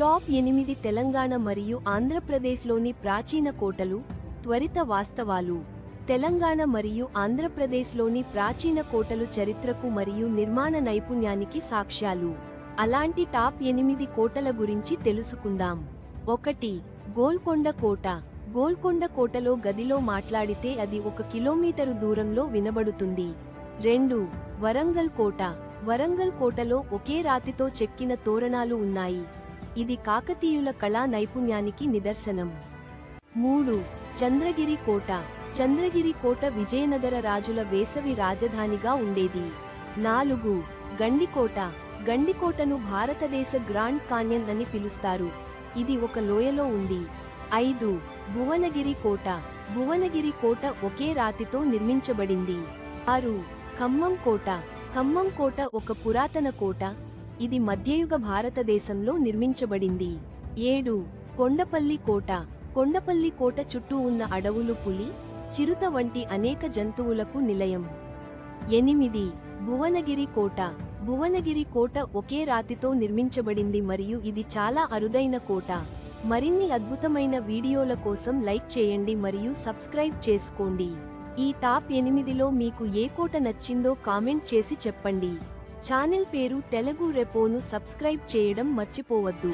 Top ఎనిమిది తెలంగాణ మరియు ఆంధ్రప్రదేశ్లోని ప్రాచీన కోటలు త్వరిత వాస్తవాలు. తెలంగాణ మరియు ఆంధ్రప్రదేశ్లోని ప్రాచీన కోటలు చరిత్రకు మరియు నిర్మాణ నైపుణ్యానికి సాక్ష్యాలు. అలాంటి టాప్ ఎనిమిది కోటల గురించి తెలుసుకుందాం. ఒకటి గోల్కొండ కోట. గోల్కొండ కోటలో గదిలో మాట్లాడితే అది ఒక కిలోమీటరు దూరంలో వినబడుతుంది. రెండు వరంగల్ కోట. వరంగల్ కోటలో ఒకే రాతితో చెక్కిన తోరణాలు ఉన్నాయి. ఇది కాకతీయుల కళా నైపుణ్యానికి నిదర్శనం. మూడు. చంద్రగిరి కోట. చంద్రగిరి కోట విజయనగర రాజుల వేసవి రాజధానిగా ఉండేది. నాలుగు. గండికోట. గండికోటను భారతదేశ గ్రాండ్ కాన్యన్ అని పిలుస్తారు. ఇది ఒక లోయలో ఉంది. ఐదు. భువనగిరి కోట. భువనగిరి కోట ఒకే రాతితో నిర్మించబడింది. ఆరు. ఖమ్మం కోట. ఖమ్మం కోట ఒక పురాతన కోట. ఇది మధ్యయుగ భారతదేశంలో నిర్మించబడింది. ఏడు. కొండపల్లి కోట. కొండపల్లి కోట చుట్టూ ఉన్న అడవులు పులి చిరుత వంటి అనేక జంతువులకు నిలయం. ఎనిమిది. భువనగిరి కోట. భువనగిరి కోట ఒకే రాతితో నిర్మించబడింది మరియు ఇది చాలా అరుదైన కోట. మరిన్ని అద్భుతమైన వీడియోల కోసం లైక్ చేయండి మరియు సబ్స్క్రైబ్ చేసుకోండి. ఈ టాప్ ఎనిమిదిలో మీకు ఏ కోట నచ్చిందో కామెంట్ చేసి చెప్పండి. ఛానల్ పేరు తెలుగు రెపోను సబ్స్క్రైబ్ చేయడం మర్చిపోవద్దు.